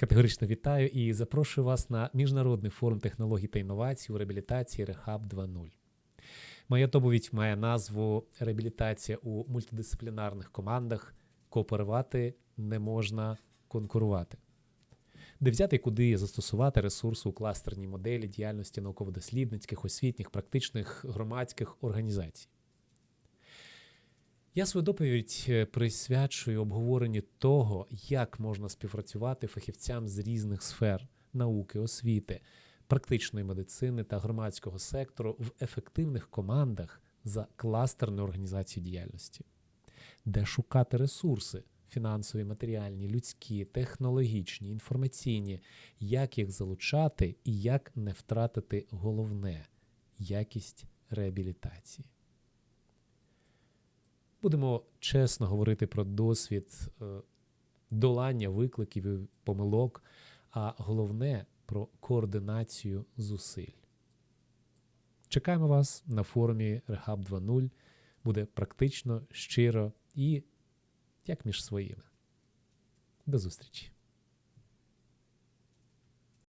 Категорично вітаю і запрошую вас на міжнародний форум технологій та інновацій у реабілітації Rehab 2.0. Моя доповідь має назву Реабілітація у мультидисциплінарних командах. Кооперувати не можна конкурувати. Де взяти куди застосувати ресурси у кластерній моделі діяльності науково-дослідницьких, освітніх, практичних громадських організацій. Я свою доповідь е, присвячую обговоренню того, як можна співпрацювати фахівцям з різних сфер науки, освіти, практичної медицини та громадського сектору в ефективних командах за кластерну організацію діяльності, де шукати ресурси фінансові, матеріальні, людські, технологічні, інформаційні, як їх залучати і як не втратити головне якість реабілітації. Будемо чесно говорити про досвід е, долання викликів і помилок, а головне про координацію зусиль. Чекаємо вас на форумі Rehab 2.0. Буде практично, щиро і як між своїми. До зустрічі!